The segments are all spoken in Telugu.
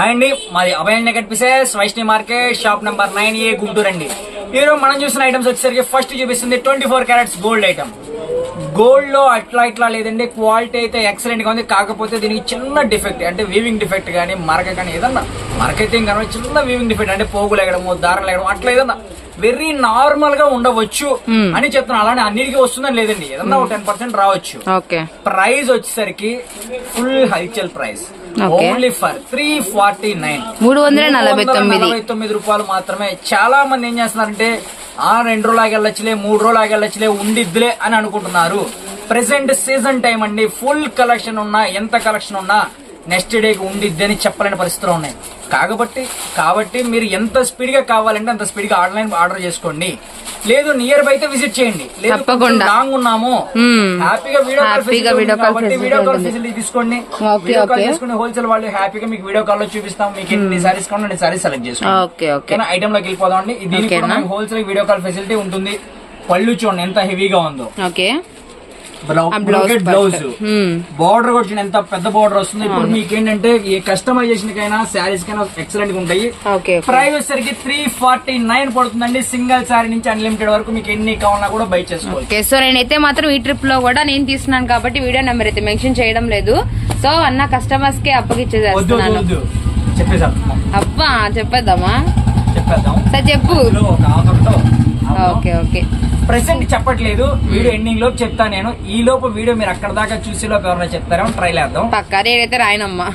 హాయ్ అండి మాది Abhaya కనిపిసెస్ Vaishnavi market shop number nine A Guntur అండి. మీరు మనం చూసిన ఐటమ్స్ వచ్చేసరికి ఫస్ట్ చూపిస్తుంది twenty four carats gold item గోల్డ్లో అట్లా ఇట్లా లేదండి క్వాలిటీ అయితే ఎక్సలెంట్గా ఉంది. కాకపోతే దీనికి చిన్న డిఫెక్ట్ అంటే వీవింగ్ డిఫెక్ట్ కానీ మరక కానీ ఏదన్నా మరక అయితే ఇంకా చిన్న వీవింగ్ డిఫెక్ట్ అంటే పోగు లేగడము దారం లేగడం అట్లా ఏదన్నా వెరీ నార్మల్గా ఉండవచ్చు అని చెప్తున్నాను. అలానే అన్నిటికీ వస్తుందని లేదండి. ఏదన్నా ఒక టెన్ పర్సెంట్ రావచ్చు. ఓకే. ప్రైస్ వచ్చేసరికి full హైచల్ price. Only for three forty nine మూడు వందల నలభై తొమ్మిది. తొమ్మిది రూపాయలు మాత్రమే. చాలా మంది ఏం చేస్తున్నారంటే ఆ రెండు రోజులాగా వెళ్ళొచ్చులే మూడు రోజులాగా వెళ్ళొచ్చులే ఉండిద్దిలే అని అనుకుంటున్నారు. ప్రెసెంట్ సీజన్ టైం అండి. ఫుల్ కలెక్షన్ ఉన్నా ఎంత కలెక్షన్ ఉన్నా నెక్స్ట్ డేకి ఉండిద్ది అని చెప్పలేని పరిస్థితులు ఉన్నాయి. కాబట్టి కాబట్టి మీరు ఎంత స్పీడ్గా కావాలంటే అంత స్పీడ్గా ఆన్లైన్ ఆర్డర్ చేసుకోండి. లేదు నియర్ బై అయితే విజిట్ చేయండి. తప్పకుండా. లాంగ్ ఉన్నాము. హ్యాపీగా వీడియో కాల్ హ్యాపీగా video call video call. Facility తీసుకోండి. Video call okay. చేసుకుని హోల్సేల్ వాళ్ళు హ్యాపీగా మీకు వీడియో కాల్లో చూపిస్తాం. మీకు ఎన్ని సారీస్ కావాలంటే సారీస్ సెలెక్ట్ చేసుకోండి. ఓకే ఐటమ్లోకి వెళ్ళిపోదాం అండి. దీనికి హోల్సేల్ వీడియో కాల్ ఫెసిలిటీ ఉంటుంది. పళ్ళు చూడండి ఎంత హెవీగా ఉందో. ఓకే. బ్లౌజ్. బార్డర్ కూడా ఎంత పెద్ద బార్డర్ వస్తుంది. ఇప్పుడు మీకు ఏంటంటే ఈ కస్టమైజేషన్ కైనా శారీస్ కైనా ఎక్సలెంట్గా ఉంటాయి ప్రైస్ వచ్చేసరికి త్రీ ఫార్టీ నైన్ పడుతుందండి. సింగిల్ శారీ నుంచి అన్లిమిటెడ్ వరకు మీకు ఎన్ని కావాలన్నా కూడా బై చేసుకోవచ్చు. ఓకే సో నేనైతే మాత్రం ఈ ట్రిప్లో కూడా నేను తీసుకున్నాను కాబట్టి వీడియో నెంబర్ అయితే మెన్షన్ చేయడం లేదు. సో అన్న కస్టమర్స్కి అప్పగిచ్చేసేస్తున్నాను. అబ్బా చెప్పేద్దామా? చెప్పేద్దాం. సార్ చెప్పు. Okay okay. ప్రెసెంట్ చెప్పట్లేదు. వీడియో ఎండింగ్ లోపు చెప్తా నేను. ఈ లోపు వీడియో మీరు అక్కడ దాకా చూసే లోపు ఎవరైనా చెప్తారేమో ట్రై చేద్దాం. పక్కా నేనైతే రాయనమ్మా.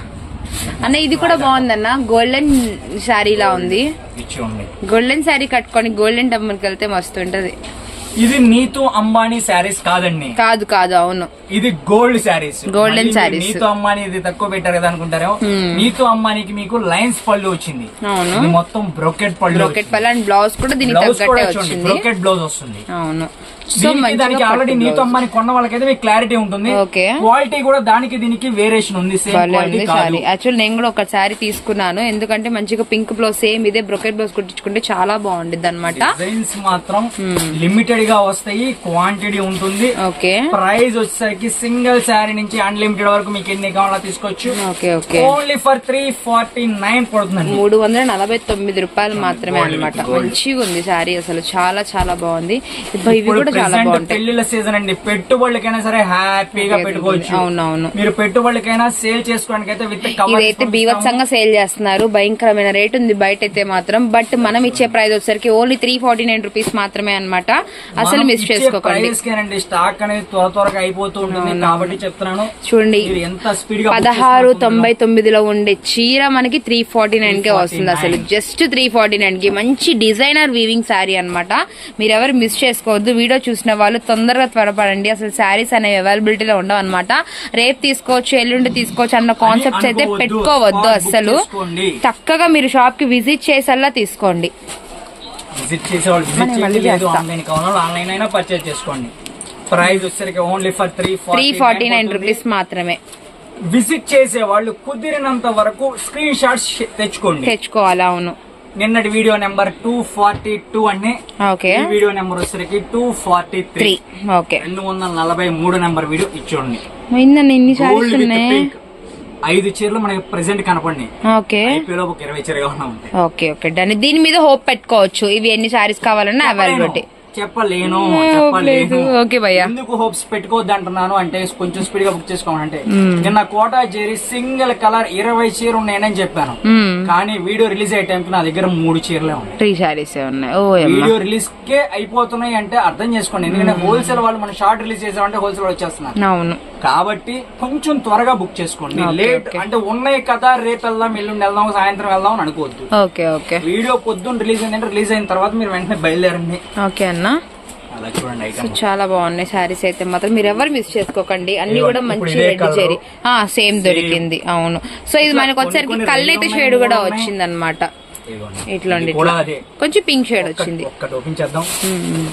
అన్న ఇది కూడా బాగుందన్న. గోల్డెన్ శారీలా ఉంది. గోల్డెన్ శారీ కట్టుకొని గోల్డెన్ టెంపుల్కి వెళ్తే మస్తు ఉంటది. ఇది నీతు అంబానీ శారీస్ కాదండి. కాదు కాదు అవును. ఇది గోల్డ్ శారీస్. మీరు sarees. నీతు అంబానీ ఇది తక్కువ పెట్టారు కదా అనుకుంటారేమో. నీతు అంబానీకి మీకు లైన్స్ పళ్ళు వచ్చింది. అవును. మొత్తం బ్రోకెట్ పళ్ళు బ్రోకెట్ పల్ల అండ్ బ్లౌజ్ కూడా దీనికి బ్రోకెట్ బ్లౌజ్ వస్తుంది. అవును. దీనికి దానికి ఆల్రెడీ నీతో. అమ్మని కొన్న వాళ్ళకైతే మీకు క్లారిటీ ఉంటుంది. క్వాలిటీ కూడా దానికి దీనికి వేరియేషన్ ఉంది. యాక్చువల్ నేను కూడా ఒక శారీ తీసుకున్నాను. ఎందుకంటే మంచిగా పింక్ బ్లౌజ్ సేమ్ ఇదే బ్రొకెట్ బ్లౌజ్ కుట్టించుకుంటే చాలా బాగుండిద్ది అనమాట డిజైన్స్ మాత్రం Hmm. లిమిటెడ్గా వస్తాయి. క్వాంటిటీ ఉంటుంది. ఓకే. ప్రైస్ వచ్చేసరికి సింగిల్ శారీ నుంచి అన్లిమిటెడ్ వరకు మీకు ఎన్ని కావాలో తీసుకోవచ్చు. Okay okay. Only for three forty nine పడుతుందండి. మూడు వందల నలభై తొమ్మిది రూపాయలు మాత్రమే అన్నమాట. మంచిగా ఉంది శారీ అసలు. చాలా చాలా బాగుంది. ఇవి కూడా చాలా present బాగుంటాయి. పెళ్ళిళ్ళ సీజన్ అండి. పెట్టుబడులకైనా సరే హ్యాపీగా పెట్టుకోవచ్చు. అవునవును. మీరు పెట్టుబడులకైనా సేల్ చేసుకోవడానికి అయితే విత్ కవర్ ఇదైతే బీభత్సంగా సేల్ చేస్తున్నారు. భయంకరమైన రేట్ ఉంది బయట అయితే మాత్రం. బట్ మనం ఇచ్చే ప్రైస్ వచ్చేసరికి only three forty nine rupees మాత్రమే అన్నమాట. అసలు మిస్ చేసుకోకండి. స్టాక్ అనేది త్వర త్వరగా అయిపోతూ ఉంటుంది. కాబట్టి చెప్తున్నాను. చూడండి. ఎంత స్పీడ్ పదహారు తొంభై తొమ్మిదిలో ఉండే చీర మనకి త్రీ ఫార్టీ నైన్ కే వస్తుంది అసలు. జస్ట్ త్రీ ఫార్టీ నైన్కి. మంచి డిజైనర్ వీవింగ్ శారీ అన్నమాట. మీరు ఎవరు మిస్ చేసుకోవద్దు. వీడియో చూసిన వాళ్ళు తొందరగా త్వరపడండి. అసలు శారీస్ అనేవి అవైలబిలిటీలో ఉండవు అనమాట రేపు తీసుకోవచ్చు ఎల్లుండి తీసుకోవచ్చు అన్న కాన్సెప్ట్స్ అయితే. పెట్టుకోవద్దు అసలు. చక్కగా మీరు షాప్కి విజిట్ చేసేలా తీసుకోండి. విజిట్. ఆన్లైన్ కావాలో ఆన్లైన్ అయినా పర్చేజ్ చేసుకోండి. ప్రైస్ వచ్చేసరికి only for three three forty nine rupees మాత్రమే. విజిట్ చేసే వాళ్ళు కుదిరినంత వరకు స్క్రీన్ షాట్స్ తెచ్చుకోండి. తెచ్చుకోవాలి అవును. నిన్నటి video number two forty two అండి. ఓకే. వీడియో నెంబర్ వచ్చేసరికి టూ ఫార్టీ త్రీ. ఓకే. రెండు వందల నలభై మూడు నెంబర్ వీడియో ఇచ్చోండి ఐదు చీరలు మనకి ప్రెసెంట్ కనపడి ఓకే. ఇరవై చీర కావాలన్నా ఉంటాయి ఓకే ఓకే. డన్ దీని మీద హోప్ పెట్టుకోవచ్చు. ఇవి ఎన్ని సారీస్ కావాలన్నా అవైలబిలిటీ. చెప్పలేను లేదు. చెప్పలేను. ఓకే భయ్యా. ఎందుకు హోప్స్ పెట్టుకోవద్దు అంటున్నాను అంటే కొంచెం స్పీడ్గా బుక్ చేసుకోవాలంటే. నిన్న కోటా చేరి సింగిల్ కలర్ ఇరవై చీర ఉన్నాయని చెప్పాను. కానీ వీడియో రిలీజ్ అయ్యే టైంకి నా దగ్గర మూడు చీరలే ఉన్నాయి. త్రీ సారీస్ ఉన్నాయి? వీడియో రిలీజ్ కే అయిపోతున్నాయి అంటే అర్థం చేసుకోండి. ఎందుకంటే హోల్సేల్ వాళ్ళు మనం షార్ట్ రిలీజ్ చేసామంటే హోల్సేల్ వచ్చేస్తున్నారు. అవును. కాబట్టి కొంచెం త్వరగా బుక్ చేసుకోండి. లేట్. అంటే ఉన్నాయి కదా రేపు వెళ్దాం ఎల్లుండి వెళ్దాం సాయంత్రం వెళ్దాం అని అనుకోవద్దు. Okay okay. వీడియో పొద్దున్న రిలీజ్ అయిందంటే రిలీజ్ అయిన తర్వాత మీరు వెంటనే బయలుదేరండి. ఓకే అన్న. ఐటమ్ చాలా బాగున్నాయి సారీస్ అయితే మాత్రం. మీరు ఎవరు మిస్ చేసుకోకండి. అన్ని కూడా మంచి రెడ్. జెరీ సేమ్ దొరికింది. అవును. సో ఇది మనకి వచ్చేసరికి కళ్ళు అయితే షేడ్ కూడా. వచ్చింది అనమాట. ఇట్లా కొంచెం పింక్ షేడ్ వచ్చింది ఒక్కటి ఓపెన్ చేద్దాం మ్మ్.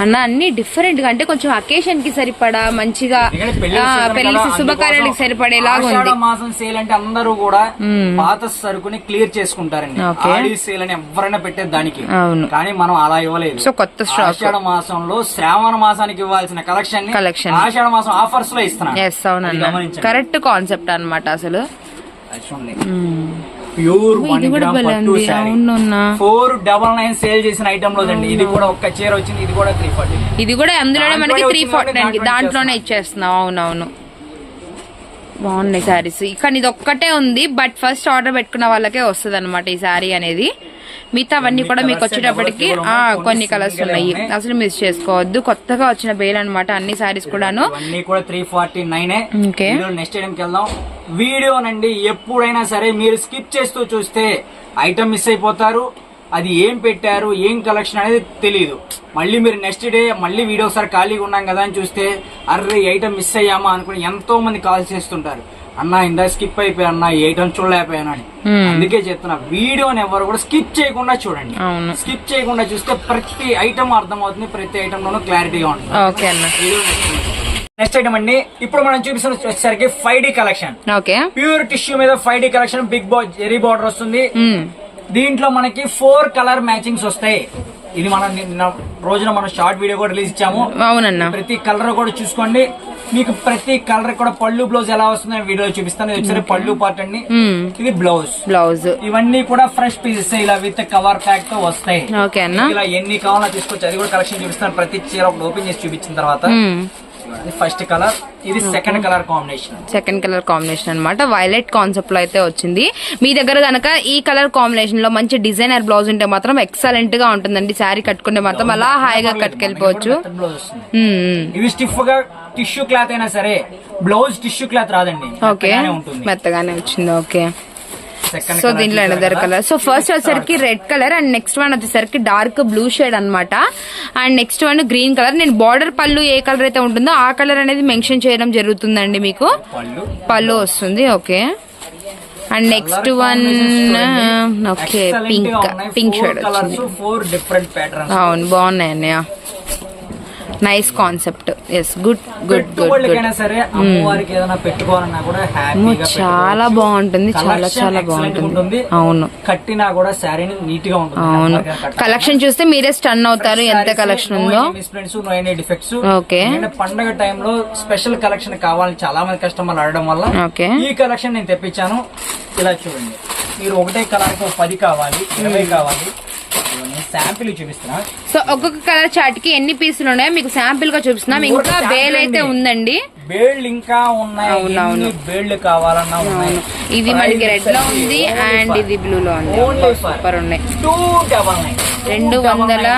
అన్న అన్ని డిఫరెంట్గా అంటే కొంచెం అకేషన్కి సరిపడా మంచిగా పెళ్ళి అందుకోసం సరిపడేలాగా ఉంది. మాసం సేల్ అంటే అందరూ కూడా. పాత సరుకుని క్లియర్ చేసుకుంటారండి. ఆడి సేల్ అని ఎవరైనా పెట్టేది దానికి. అవును. కానీ మనం అలా ఇవ్వలేదు. సో కొత్త ఆషాఢ మాసంలో శ్రావణ మాసానికి ఇవ్వాల్సిన కలెక్షన్ని Collection. ఆషాఢ మాసం ఆఫర్స్లో ఇస్తున్నాం ఎస్ గమనించండి. కరెక్ట్ కాన్సెప్ట్ అన్నమాట అసలు. చూడండి. ప్యూర్ వన్ గ్రామ్ పట్టు sari four double nine sale చేసిన ఐటమ్లో అండి ఇది కూడా ఒక్క చీర వచ్చింది. ఇది కూడా త్రీ ఫార్టీ ఇది కూడా అందులోనే మనకి త్రీ ఫార్టీ దాంట్లోనే ఇచ్చేస్తున్నాం. అవునవును. బాగున్నాయి శారీస్ కానీ ఇది ఒక్కటే ఉంది బట్ ఫస్ట్ ఆర్డర్ పెట్టుకున్న వాళ్ళకే వస్తుంది అనమాట ఈ శారీ అనేది. మిగతా అవన్నీ కూడా మీకు వచ్చేటప్పటికి కొన్ని కలర్స్ ఉన్నాయి. అసలు మిస్ చేసుకోవద్దు. కొత్తగా వచ్చిన బేల్ అనమాట అన్ని శారీస్ కూడాను. Three forty nine. నెక్స్ట్ వెళ్దాం. వీడియో నండి ఎప్పుడైనా సరే మీరు స్కిప్ చేస్తూ చూస్తే ఐటమ్ మిస్ అయిపోతారు. అది ఏం పెట్టారు ఏం కలెక్షన్ అనేది తెలియదు మళ్ళీ మీరు నెక్స్ట్ డే మళ్ళీ వీడియో ఒకసారి ఖాళీగా ఉన్నాం కదా అని చూస్తే అర్రే ఐటమ్ మిస్ అయ్యామా అనుకుని ఎంతో మంది కాల్ చేస్తుంటారు. అన్న ఇందా స్కిప్ అయిపోయా అన్న ఈ ఐటమ్ చూడలేకపోయాను అని. అందుకే చెప్తున్నా వీడియోని ఎవరు కూడా స్కిప్ చేయకుండా చూడండి. స్కిప్ చేయకుండా చూస్తే ప్రతి ఐటమ్ అర్థమవుతుంది ప్రతి ఐటమ్ లోనూ క్లారిటీగా ఉంటుంది. ఓకే అన్న. నెక్స్ట్ ఐటమ్ అండి. ఇప్పుడు మనం చూపిస్తున్న వచ్చేసరికి five D collection okay pure tissue మీద five D collection big ball zari border వస్తుంది. మ్మ్. దీంట్లో మనకి ఫోర్ కలర్ మ్యాచింగ్స్ వస్తాయి. ఇది మనం నిన్న రోజున మనం షార్ట్ వీడియో కూడా రిలీజ్ ఇచ్చాము. అవునన్నా. ప్రతి కలర్ కూడా చూసుకోండి. మీకు ప్రతి కలర్ కూడా పళ్ళు బ్లౌజ్ ఎలా వస్తుందో వీడియో చూపిస్తాను. ఇది పళ్ళు పార్ట్ అండి. మ్మ్. ఇది బ్లౌజ్ బ్లౌజ్ ఇవన్నీ కూడా ఫ్రెష్ పీసెస్ ఇలా విత్ కవర్ ప్యాక్తో వస్తాయి. ఇలా ఎన్ని కావాలో తీసుకొచ్చి అది కూడా కలెక్షన్ చూపిస్తాను. ప్రతి చీర ఒకటి ఓపెన్ చేసి చూపించిన తర్వాత. ఫస్ట్ కలర్ ఇది second colour combination second colour combination అన్నమాట. వైలెట్ కాన్సెప్ట్లో అయితే వచ్చింది. మీ దగ్గర గనక ఈ కలర్ కాంబినేషన్లో మంచి డిజైనర్ బ్లౌజ్ ఉంటే మాత్రం ఎక్సలెంట్గా ఉంటుందండి. శారీ కట్టుకుంటే మాత్రం అలా హాయిగా కట్టుకెళ్ళిపోవచ్చు. ఇవి స్టిఫ్గా టిష్యూ క్లాత్ అయినా సరే బ్లౌజ్ టిష్యూ క్లాత్ రాదండి. ఓకే. మెత్తగానే వచ్చింది. ఓకే. సో దీంట్లో ఎనదర్ కలర్ సో ఫస్ట్ వచ్చేసరికి red colour and next one వచ్చేసరికి డార్క్ బ్లూ షేడ్ అన్నమాట. And next one green colour నేను బార్డర్ పళ్ళు ఏ కలర్ అయితే ఉంటుందో ఆ కలర్ అనేది మెన్షన్ చేయడం జరుగుతుందండి మీకు. పళ్ళు. వస్తుంది okay. And next one okay pink pink shade వచ్చింది. అవును బాగున్నాయి అన్నయ్య nice concept yes good good good సరే అమ్మవారికి ఏదైనా పెట్టుకోవాలన్నా కూడా చాలా బాగుంటుంది చాలా చాలా బాగుంటుంది. అవును. కట్టినా కూడా శారీని నీట్గా ఉంటుంది. అవును. కలెక్షన్ చూస్తే మీరే స్టన్ అవుతారు ఎంత కలెక్షన్ ఉందో. Misprints no any defects okay పండగ టైంలో స్పెషల్ కలెక్షన్ కావాలని చాలా మంది కస్టమర్లు అడగడం వల్ల ఓకే ఈ కలెక్షన్ నేను తెప్పించాను. ఇలా చూడండి. మీరు ఒకటే కలర్ పది కావాలి ఇరవై కావాలి. సో ఒక్కొక్క కలర్ చార్ట్కి ఎన్ని పీసులు ఉన్నాయో మీకు శాంపిల్గా చూపిస్తున్నాం. ఇంకా బేల్ అయితే ఉందండి. బేళ్ళు ఇంకా ఉన్నాయి. బేళ్ళు కావాలన్నా ఉన్నాయి. ఇది మనకి రెడ్లో ఉంది అండ్ ఇది బ్లూ లో ఉంది. సూపర్ ఉన్నాయి. రెండు వందల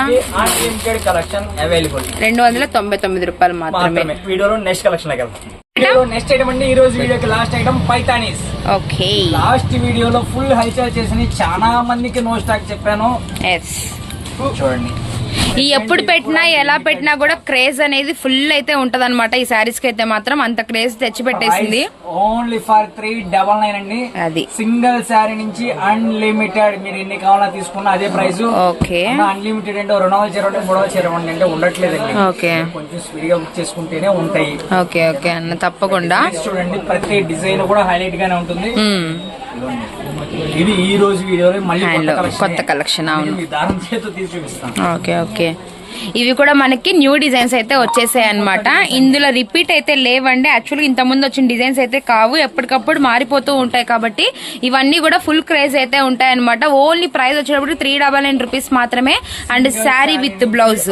కలెక్షన్ అవైలబుల్ రెండు వందల తొంభై తొమ్మిది రూపాయలు మాత్రమే. వీడియోలో నెక్స్ట్ కలెక్షన్ నెక్స్ట్ ఐటమ్ అండి. ఈ రోజు వీడియోకి last item paithanis. Okay last వీడియోలో ఫుల్ హల్చల్ చేసి చాలా మందికి నో స్టాక్ చెప్పాను. ఎస్ చూడండి. ఈ ఎప్పుడు పెట్టినా ఎలా పెట్టినా కూడా క్రేజ్ అనేది ఫుల్ అయితే ఉంటది ఈ శారీస్కి అయితే మాత్రం అంత క్రేజ్ తెచ్చి పెట్టేసింది. Only for three double nine అండి. అది. సింగిల్ శారీ నుంచి అన్లిమిటెడ్ మీరు ఎన్ని కావాలో తీసుకున్న అదే ప్రైస్ ఓకే. అన్లిమిటెడ్ అంటే రెండు వందల చీర మూడు వందల చీర అంటే ఉండట్లేదండి. ఓకే. కొంచెం స్పీడ్గా బుక్ చేసుకుంటేనే ఉంటాయి. ఓకే ఓకే అన్న తప్పకుండా. చూడండి ప్రతి డిజైన్ కూడా హైలైట్ గానే ఉంటుంది. ఇది ఈ రోజు వీడియోలో మళ్ళీ కొత్త collection, అవును. ఇది మీ దారం చేత తీసి చూపిస్తాను ఓకే ఓకే. ఇవి కూడా మనకి న్యూ డిజైన్స్ అయితే వచ్చేసాయి అనమాట ఇందులో రిపీట్ అయితే లేవండి. యాక్చువల్గా ఇంత ముందు వచ్చిన డిజైన్స్ అయితే కావు. ఎప్పటికప్పుడు మారిపోతూ ఉంటాయి కాబట్టి ఇవన్నీ కూడా ఫుల్ క్రేజ్ అయితే ఉంటాయి అనమాట ఓన్లీ ప్రైస్ వచ్చేటప్పుడు త్రీ డబల్ నైన్ రూపీస్ మాత్రమే. అండ్ శారీ విత్ బ్లౌజ్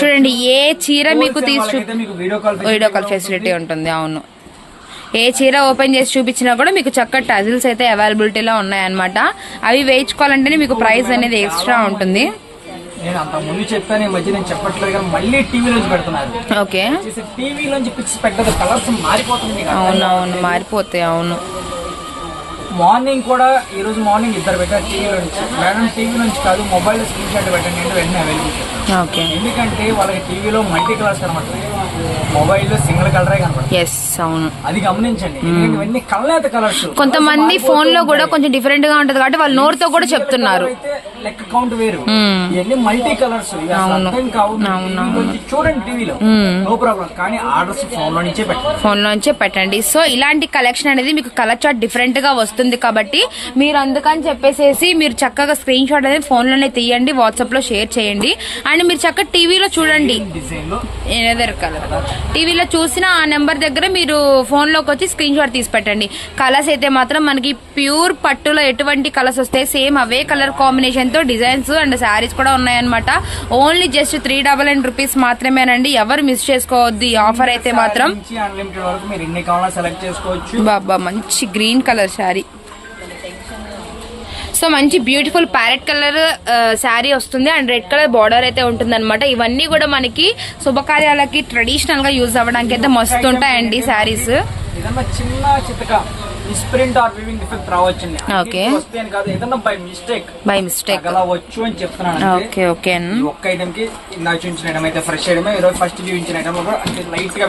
చూడండి ఏ చీర మీకు తీసి వీడియో కాల్ ఫెసిలిటీ ఉంటుంది అవును. ఏ చీర ఓపెన్ చేసి చూపించినా కూడా మీకు చక్కటి టజిల్స్ అయితే అవైలబిలిటీలో ఉన్నాయన్నమాట. అవి వేయించుకోవాలంటేనే మీకు ప్రైస్ అనేది ఎక్స్ట్రా ఉంటుంది. నేను అంత ముందు చెప్పాను ఈ మధ్య నేను చెప్పట్లేదు కానీ మళ్ళీ టీవీలోంచి పెడుతున్నారు. ఓకే. టీవీలోంచి పిక్స్ పెట్టదు కలర్స్ మారిపోతుంది అర్థం అవునవును మారిపోతాయి అవును. మార్నింగ్ కూడా ఈ రోజు మార్నింగ్ ఇద్దరు పెట్టారు టీవీలో నుంచి మేడం టీవీ నుంచి కాదు మొబైల్ స్క్రీన్ షాట్ పెట్టండి అంటే వెంటనే అవైలబుల్ ఓకే. ఎందుకంటే వాళ్ళకి టీవీలో మల్టీ కలర్స్ కనబడుతుంది సింగిల్ కలరే ఎస్ అవును. అది గమనించండి. ఎందుకంటే ఇవన్నీ కళ్ళేత కలర్స్. కొంతమంది ఫోన్లో కూడా కొంచెం డిఫరెంట్గా ఉంటది కాబట్టి వాళ్ళు నోరుతో కూడా చెప్తున్నారు. అయితే లెక్క కౌంట్ వేరు. మ్మ్. ఇవన్నీ మల్టీ కలర్స్ అర్థం కావు. చూడండి టీవీలో. నో ప్రాబ్లం కానీ ఆర్డర్స్ ఫోన్లో నుంచే పెట్టండి. ఫోన్ లోంచే పెట్టండి. సో ఇలాంటి కలెక్షన్ అనేది మీకు కలర్ చార్ట్ డిఫరెంట్గా వస్తుంది కాబట్టి మీరు అందుకని చెప్పేసేసి మీరు చక్కగా స్క్రీన్ షాట్ అనేది ఫోన్లోనే తీయండి వాట్సాప్లో షేర్ చేయండి. అండ్ మీరు చక్కగా టీవీలో చూడండి. ఏదర్ కలర్ టీవీలో చూసిన ఆ నెంబర్ దగ్గర మీరు ఫోన్లోకి వచ్చి స్క్రీన్ షాట్ తీసి పెట్టండి. కలర్స్ అయితే మాత్రం మనకి ప్యూర్ పట్టులో ఎటువంటి కలర్స్ వస్తాయి సేమ్ అవే కలర్ కాంబినేషన్తో డిజైన్స్ అండ్ శారీస్ కూడా ఉన్నాయన్నమాట. Only just three double nine rupees మాత్రమేనండి. ఎవరు మిస్ చేసుకోవద్దు ఈ ఆఫర్ అయితే మాత్రం. బాబా మంచి గ్రీన్ కలర్ శారీ సో మంచి బ్యూటిఫుల్ ప్యారెట్ కలర్ శారీ వస్తుంది. అండ్ రెడ్ కలర్ బార్డర్ అయితే ఉంటుంది అనమాట ఇవన్నీ కూడా మనకి శుభకార్యాలకి ట్రెడిషనల్గా యూజ్ అవ్వడానికి అయితే మస్తు ఉంటాయండి శారీస్. చిన్న చితక. ఆర్ వివింగ్ డిఫెక్ట్ రావచ్చండి. అన్నిటికీ వస్తే కాదు ఏదన్నా బై మిస్టేక్ బై మిస్టేక్ వచ్చు అని చెప్తున్నాను. ఓకే ఓకే ఒక్క ఐటమ్కి నాకు చూపించిన ఐటమ్ అయితే ఫ్రెష్ ఐటమ్ ఫస్ట్ చూపించిన ఐటమ్ కూడా అంటే లైట్గా.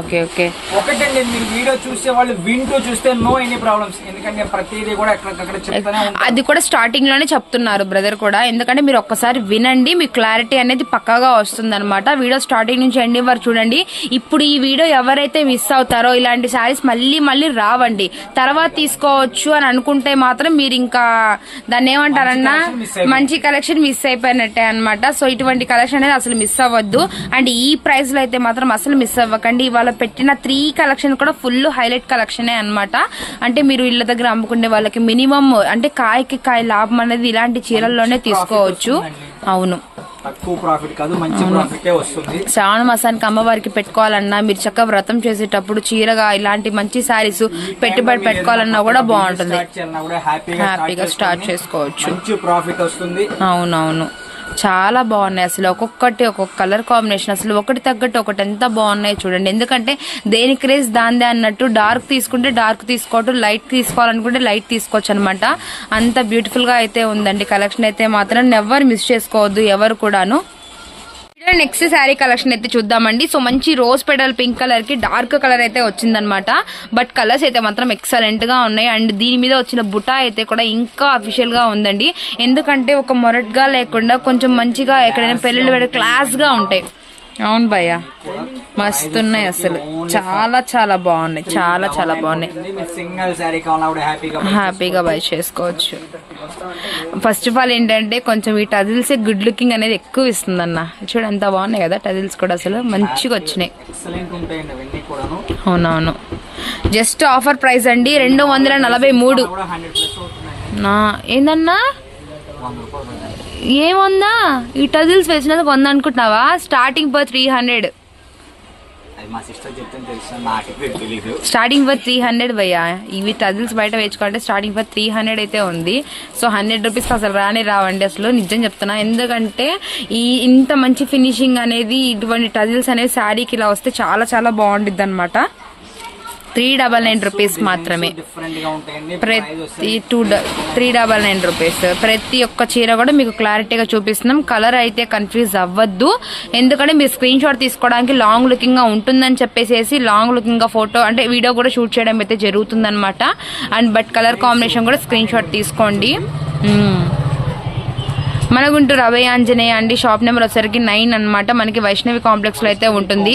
Okay okay. ఒకటండి మీరు వీడియో చూసే వాళ్ళు వింటూ చూస్తే నో ఎనీ ప్రాబ్లమ్స్ ఎందుకంటే ప్రతిదీ కూడా ఎక్కడికక్కడ చెప్తానే ఉంటాను. అది కూడా స్టార్టింగ్లోనే చెప్తున్నారు బ్రదర్ కూడా. ఎందుకంటే మీరు ఒక్కసారి వినండి మీ క్లారిటీ అనేది పక్కాగా వస్తుంది అనమాట వీడియో స్టార్టింగ్ నుంచి ఎండింగ్ వరకు చూడండి. ఇప్పుడు ఈ వీడియో ఎవరైతే మిస్ అవుతారో ఇలాంటి శారీస్ మళ్ళీ మళ్ళీ రావండి. తర్వాత తీసుకోవచ్చు అని అనుకుంటే మాత్రం మీరు ఇంకా దాన్ని ఏమంటారన్నా. మంచి కలెక్షన్ మిస్ అయిపోయినట్టే అన్నమాట. సో ఇటువంటి కలెక్షన్ అనేది అసలు మిస్ అవ్వద్దు. అండ్ ఈ ప్రైస్లో అయితే మాత్రం అసలు మిస్ అవ్వకండి. ఇవాళ పెట్టిన త్రీ కలెక్షన్ కూడా ఫుల్ హైలైట్ కలెక్షనే అన్నమాట. అంటే మీరు ఇళ్ళ దగ్గర అమ్ముకునే వాళ్ళకి మినిమం అంటే కాయకి కాయ లాభం అనేది ఇలాంటి చీరల్లోనే తీసుకోవచ్చు. అవును. తక్కువ ప్రాఫిట్ కాదు మంచి ప్రాఫిట్ వస్తుంది. శ్రావణ మాసానికి అమ్మవారికి పెట్టుకోవాలన్నా మీరు చక్కగా వ్రతం చేసేటప్పుడు చీరగా ఇలాంటి మంచి శారీస్ పెట్టుబడి పెట్టుకోవాలన్నా కూడా బాగుంటుంది. హ్యాపీగా స్టార్ట్ చేసుకోవచ్చు. మంచి ప్రాఫిట్ వస్తుంది. అవునవును. చాలా బాగున్నాయి అసలు. ఒక్కొక్కటి ఒక్కొక్క కలర్ కాంబినేషన్ అసలు. ఒకటి తగ్గట్టు ఒకటి ఎంత బాగున్నాయి చూడండి. ఎందుకంటే దేని క్రేజ్ దాందే అన్నట్టు డార్క్ తీసుకుంటే డార్క్ తీసుకోవటం లైట్ తీసుకోవాలనుకుంటే లైట్ తీసుకోవచ్చు అనమాట అంత బ్యూటిఫుల్గా అయితే ఉందండి. కలెక్షన్ అయితే మాత్రం ఎవరు మిస్ చేసుకోవద్దు ఎవరు కూడాను. నెక్స్ట్ శారీ కలెక్షన్ అయితే చూద్దామండి. సో మంచి రోజ్ పెడల్ పింక్ కలర్కి డార్క్ కలర్ అయితే వచ్చిందనమాట బట్ కలర్స్ అయితే మాత్రం ఎక్సలెంట్గా ఉన్నాయి. అండ్ దీని మీద వచ్చిన బుటా అయితే కూడా ఇంకా అఫీషియల్గా ఉందండి. ఎందుకంటే ఒక మొరట్గా లేకుండా కొంచెం మంచిగా ఎక్కడైనా పెళ్ళిళ్ళు క్లాస్గా ఉంటాయి. అవును భయ్య. మస్తు ఉన్నాయి అసలు. చాలా చాలా బాగున్నాయి. చాలా చాలా బాగున్నాయి. హ్యాపీగా బై చేసుకోవచ్చు. ఫస్ట్ ఆఫ్ ఆల్ ఏంటంటే కొంచెం ఈ టజిల్స్ గుడ్ లుకింగ్ అనేది ఎక్కువ ఇస్తుంది అన్న చూడు ఎంత బాగున్నాయి కదా టజిల్స్ కూడా అసలు. మంచిగా వచ్చినాయి. అవునవును. జస్ట్ ఆఫర్ ప్రైస్ అండి. రెండు వందల నలభై మూడు. ఏందన్నా? ఏముందా? ఈ టజిల్స్ వేసినందుకు వంద అనుకుంటున్నావా? Starting per three hundred starting for three hundred భయ్యా. ఇవి టజిల్స్ బయట వేసుకోవాలంటే స్టార్టింగ్ ఫర్ త్రీ హండ్రెడ్ అయితే ఉంది. సో హండ్రెడ్ రూపీస్ అసలు రానే రావండి అసలు. నిజం చెప్తున్నా. ఎందుకంటే ఈ ఇంత మంచి ఫినిషింగ్ అనేది ఇటువంటి టజిల్స్ అనేవి శారీకి ఇలా వస్తే చాలా చాలా బాగుంటుంది అనమాట త్రీ డబల్ నైన్ రూపీస్ మాత్రమే. ప్రతి two three double nine rupees. ప్రతి ఒక్క చీర కూడా మీకు క్లారిటీగా చూపిస్తున్నాం. కలర్ అయితే కన్ఫ్యూజ్ అవ్వద్దు. ఎందుకంటే మీరు స్క్రీన్ షాట్ తీసుకోవడానికి లాంగ్ లుకింగ్గా ఉంటుందని చెప్పేసి లాంగ్ లుకింగ్గా ఫోటో అంటే వీడియో కూడా షూట్ చేయడం అయితే జరుగుతుందనమాట అండ్ బట్ కలర్ కాంబినేషన్ కూడా స్క్రీన్ షాట్ తీసుకోండి. మన గుంటూరు అభయ ఆంజనేయ అండి. షాప్ నెంబర్ వచ్చేసరికి నైన్ అన్నమాట. మనకి వైష్ణవి కాంప్లెక్స్లో అయితే ఉంటుంది.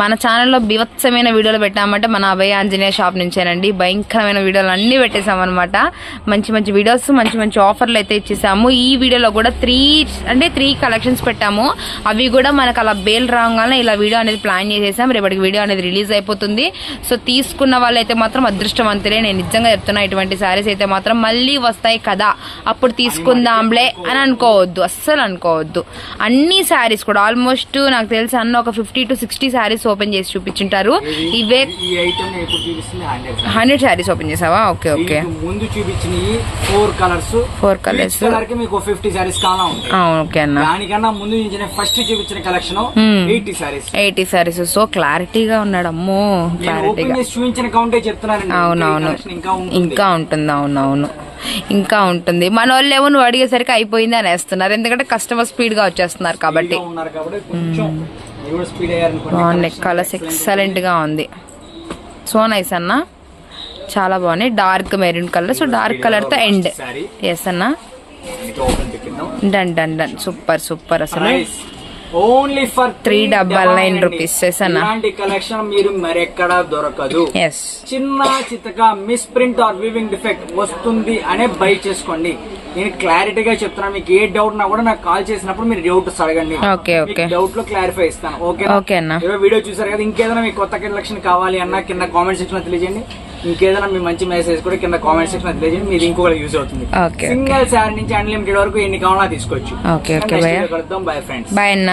మన ఛానల్లో బీభత్సమైన వీడియోలు పెట్టామంటే మన అభయ ఆంజనేయ షాప్ నుంచేనండి. భయంకరమైన వీడియోలు అన్ని పెట్టేసాం అనమాట మంచి మంచి వీడియోస్ మంచి మంచి ఆఫర్లు అయితే ఇచ్చేసాము. ఈ వీడియోలో కూడా త్రీ అంటే త్రీ కలెక్షన్స్ పెట్టాము. అవి కూడా మనకు అలా బేల్ రాగానే ఇలా వీడియో అనేది ప్లాన్ చేసేసాం. రేపటికి వీడియో అనేది రిలీజ్ అయిపోతుంది. సో తీసుకున్న వాళ్ళైతే మాత్రం అదృష్టవంతులే. నేను నిజంగా చెప్తున్నా ఇటువంటి శారీస్ అయితే మాత్రం మళ్ళీ వస్తాయి కదా. అప్పుడు తీసుకుందాంలే అని అనుకోవద్దు. అస్సలు అనుకోవద్దు. అన్ని శారీస్ కూడా ఆల్మోస్ట్ నాకు తెలిసి అన్న ఒక fifty to sixty saris open చేసి చూపించుంటారు. ఇవే హండ్రెడ్ శారీస్ ఓపెన్ చేసావా? Okay okay. ముందు చూపించిన ఫోర్ కలర్స్ Four colours. కలర్కి మీకు ఫిఫ్టీ సారీస్ కావాలా? ఓకే అన్న. దానికన్నా ముందు ఫస్ట్ చూపించిన collection Hmm. Eighty saris eighty saris so క్లారిటీగా ఉన్నాడు. అమ్మో క్లారిటీగా. చూపించిన కౌంటే చెప్తున్నానండి. అవునవును. ఇంకా ఉంటుంది. అవునవును. ఇంకా ఉంటుంది. మన వాళ్ళు ఏమో నువ్వు అడిగేసరికి అయిపోయింది అని వేస్తున్నారు ఎందుకంటే కస్టమర్ స్పీడ్గా వచ్చేస్తున్నారు కాబట్టి. బాగున్నాయి కలర్స్ ఎక్సలెంట్గా ఉంది. సో నైస్ అన్న. చాలా బాగున్నాయి. Dark maroon colour so dark కలర్తో ఎండ్ ఎస్ అన్న. Done done done super super అసలు. Only for nine rupees, yes అన్న. ఇలాంటి కలెక్షన్ మీరు మరెక్కడా దొరకదు. చిన్న చిత్తగా miss print or weaving defect వస్తుంది అనే బై చేసుకోండి. నేను క్లారిటీగా చెప్తున్నా మీకు ఏ డౌట్ నా కూడా నాకు కాల్ చేసినప్పుడు మీరు డౌట్స్ అడగండి. డౌట్లో క్లారిఫై ఇస్తాను ఓకే. వీడియో చూసారు కదా ఇంకేదైనా మీకు కొత్త కలెక్షన్ కావాలి అన్నా కింద కామెంట్ సెక్షన్లో తెలియజేయండి. ఇంకేదైనా మీ మంచి మెసేజ్ కూడా కింద కామెంట్ సెక్షన్ తెలియజేయండి. మీరు ఇంకొకటి యూజ్ అవుతుంది. సింగిల్ శారీ నుంచి అన్లిమిటెడ్ వరకు ఎన్ని కావాలన్నా తీసుకోవచ్చు. కలుద్దాం. బై ఫ్రెండ్స్ బాయ్ అన్న.